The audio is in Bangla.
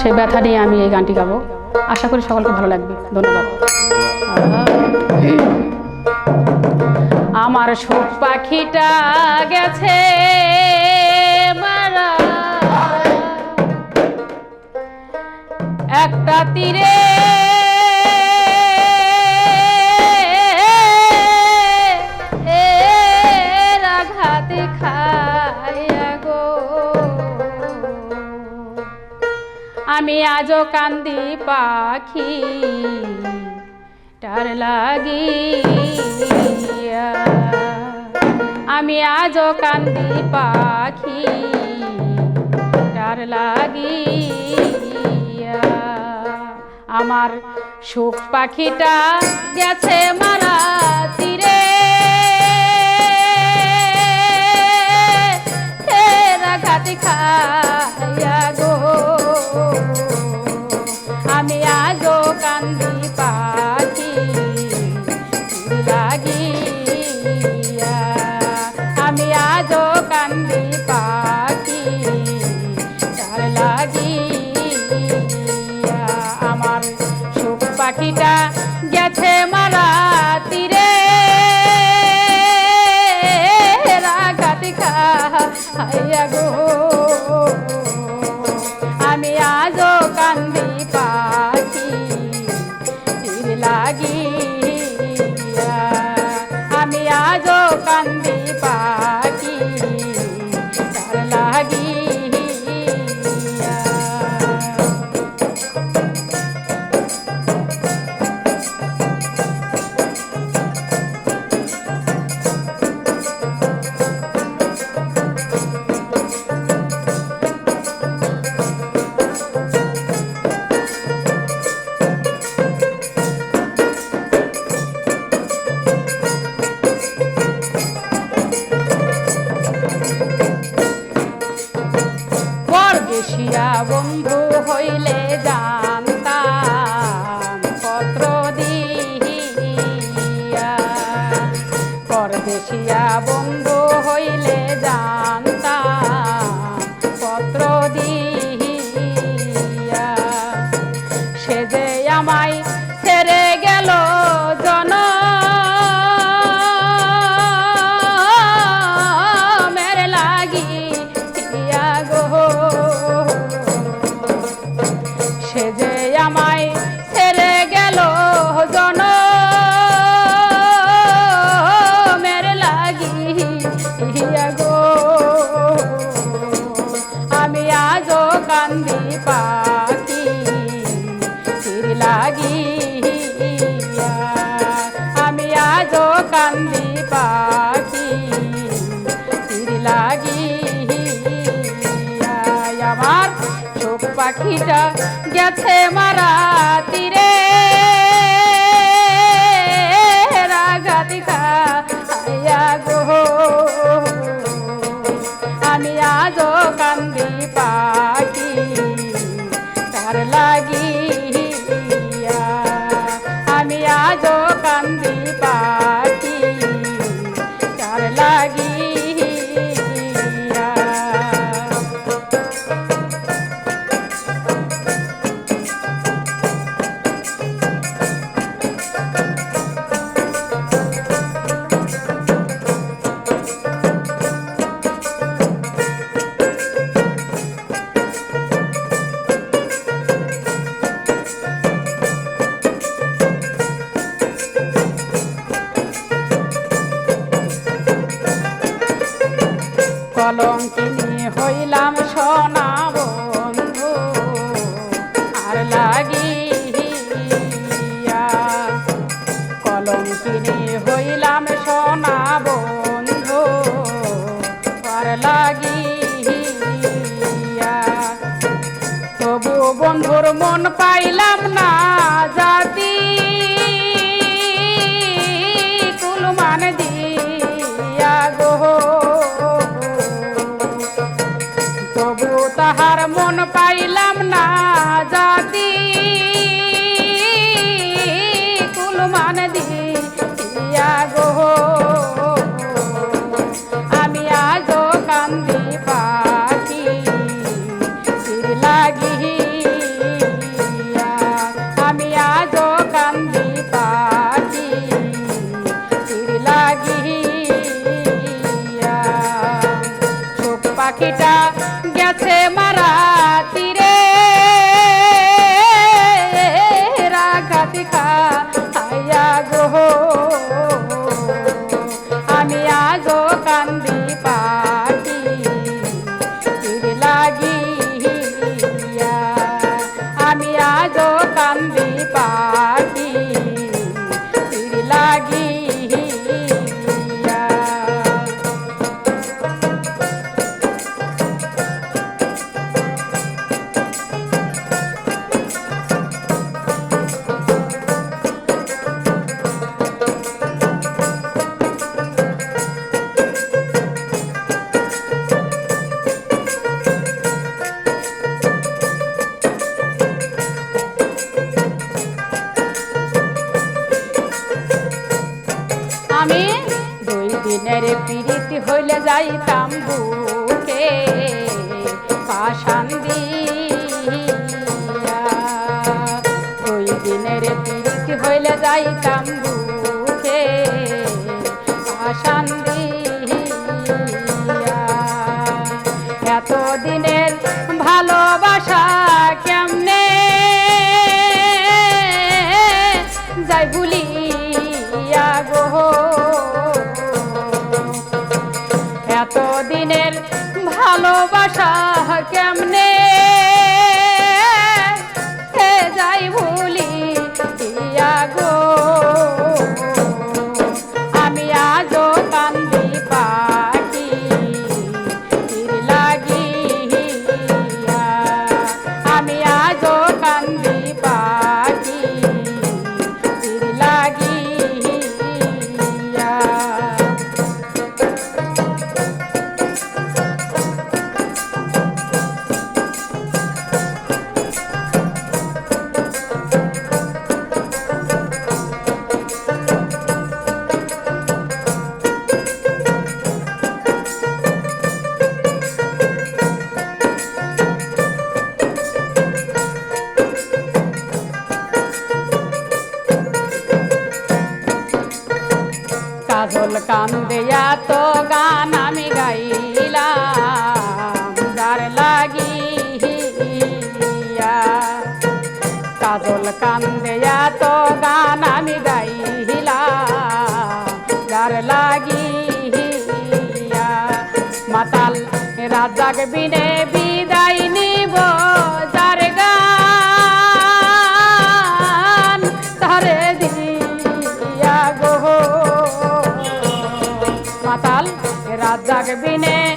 সেই ব্যথা নিয়ে আমি এই গানটি গাবো। আশা করি সকলকে ভালো লাগবে। ধন্যবাদ। আমার সুখ পাখিটা গেছে একটা তীরে আজ কান্দি পাখি টার লাগিয়া। আমি আজ কান্দি পাখি টার লাগিয়া। আমার সুখ পাখিটা গেছে মারা আচ্ছা, খাইয়া গো। লাগিয়া আমার চোখ পাখিটা গেছে মারা তীরে। কলঙ্কিনী হইলা মনের পীড়িত হইলে যাইতাম বুকে। পাশান দিয়ে এতদিনের ভালোবাসা কেমনে কান্দে এত গান আমি গাইলাম, যার লাগিয়া। কাজল কান্দে এত গান আমি গাইলাম, যার লাগিয়া। মাতাল রাজাক বিনে Dr. Beanie.